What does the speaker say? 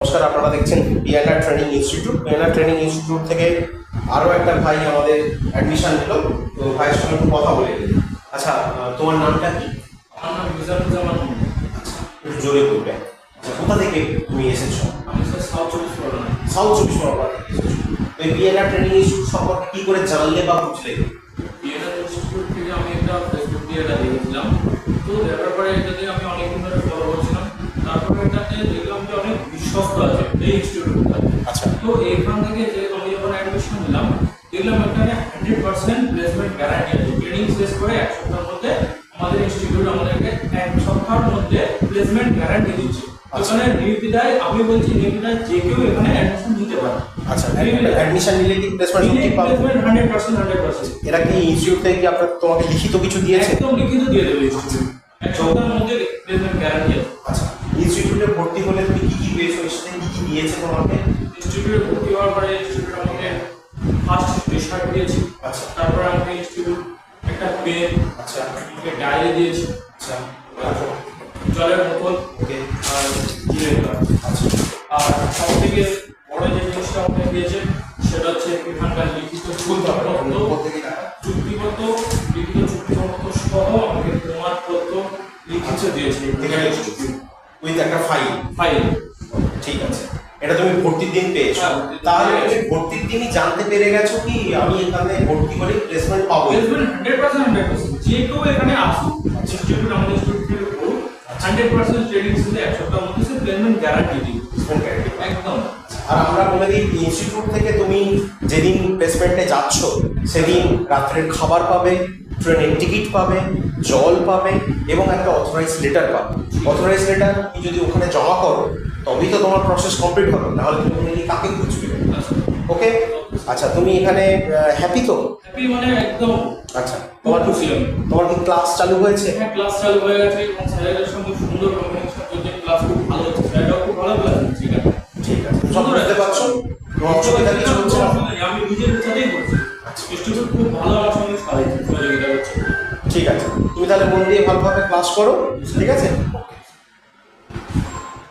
নমস্কার আপনারা দেখছেন PNR training institute PNR training institute থেকে আরও একটা ভাই আমাদের অ্যাডমিশন নিল। তো ভাইয়ের সঙ্গে একটু কথা বলে। আচ্ছা তোমার নামটা কি? আমার নাম মিজানুজ্জামান। একটু জোরে বলবে আচ্ছা কোথা থেকে তুমি এসেছ? আমি স্যার সাউথ চব্বিশ পরগনা। সাউথ চব্বিশ পরগনা তো এই ট্রেনিং ইনস্টিটিউট সম্পর্কে কি করে জানলে বা বুঝলে? বিএনআর ইনস্টিটিউট থেকে আমি একটা ফেসবুক দিয়ে এটা দেখেছিলাম। তো দেখার পরে এটাতে আমি আচ্ছা। তো এইখান থেকে যে আমি যখন অ্যাডমিশন নিলাম দেখলাম এখানে হান্ড্রেড পার্সেন্ট প্লেসমেন্ট গ্যারান্টি আছে। ট্রেনিং শেষ করে এক সপ্তাহের মধ্যে আমাদের ইনস্টিটিউট আমাদেরকে এক সপ্তাহের মধ্যে প্লেসমেন্ট গ্যারান্টি দিচ্ছে। আচ্ছা। আমি বলছি যে কেউ এখানে অ্যাডমিশন নিতে পারে। আচ্ছা অ্যাডমিশন নিলে কি প্লেসমেন্ট সত্যি পাবে? প্লেসমেন্ট এরা কি ইনস্টিটিউট থেকে কি তোমাকে লিখিত কিছু দিয়েছে? একদম লিখিত দিয়ে দেবে ইনস্টিটিউট এক সপ্তাহের মধ্যে প্লেসমেন্ট গ্যারান্টি আছে আচ্ছা ইনস্টিটিউটে ভর্তি হলে তুমি কি কি পেয়েছ এর সাথে কি কি দিয়েছে তোমাকে? ইনস্টিটিউটে ভর্তি হওয়ার পরে ইনস্টিটিউট আমাকে ফার্স্ট শার্ট দিয়েছে। আচ্ছা। তারপরে আমাকে ইনস্টিটিউট একটা পেন আচ্ছা। আমাকে ডায়েরি দিয়েছে। আচ্ছা। জলের বোতল ওকে। আর জিরে আচ্ছা। আর সব থেকে বড় যে জিনিসটা আমাকে দিয়েছে সেটা হচ্ছে এখানকার লিখিত চুক্তিপত্র টাকা। চুক্তিপত্র লিখিত চুক্তিপত্র সহ আমাকে প্রমাণপত্র লিখিত দিয়েছে। এখানে উইথ একটা ফাইল ফাইল ঠিক আছে। এটা তুমি ভর্তির দিন পেয়েছ। তাহলে তুমি ভর্তির দিনই জানতে পেরে গেছো কি আমি এখানে ভর্তি করে প্লেসমেন্ট পাবো? Placement hundred percent hundred percent যে কেউ এখানে আসুক ইনস্টিটিউট আমাদের ইনস্টিটিউট পড়ুক হান্ড্রেড পার্সেন্ট ট্রেনিং শুধু এক সপ্তাহের মধ্যে সে প্লেসমেন্ট গ্যারান্টি দিবে। একদম। আর আমরা বলে দিই ইনস্টিটিউট থেকে তুমি যেদিন প্লেসমেন্টে যাচ্ছ সেদিন রাত্রের খাবার পাবে ট্রেনের টিকিট পাবে জল পাবে এবং একটা অথরাইজ লেটার পাবে। অথরাইজ লেটার তুমি যদি ওখানে জমা করো তবেই তো তোমার প্রসেস কমপ্লিট হবে নাহলে তুমি কাকে খুঁজবে? ওকে আচ্ছা তুমি এখানে হ্যাপি তো? হ্যাপি মানে একদম আচ্ছা তোমার খুশি। তোমার কি ক্লাস চালু হয়েছে? হ্যাঁ ক্লাস চালু হয়ে গেছে এবং স্যারের সঙ্গে সুন্দর কমিউনিকেশন ক্লাস খুব ভালো হচ্ছে। স্যাররাও খুব ভালো ক্লাস ঠিক আছে? ঠিক আছে সব বুঝতে পারছ? অসুবিধা কিছু হচ্ছে না? আমি নিজের সাথেই করছি। ইনস্টিটিউট খুব ভালো আমার সঙ্গে ঠিক আছে। তুমি তাহলে মন দিয়ে ভালোভাবে ক্লাস করো ঠিক আছে?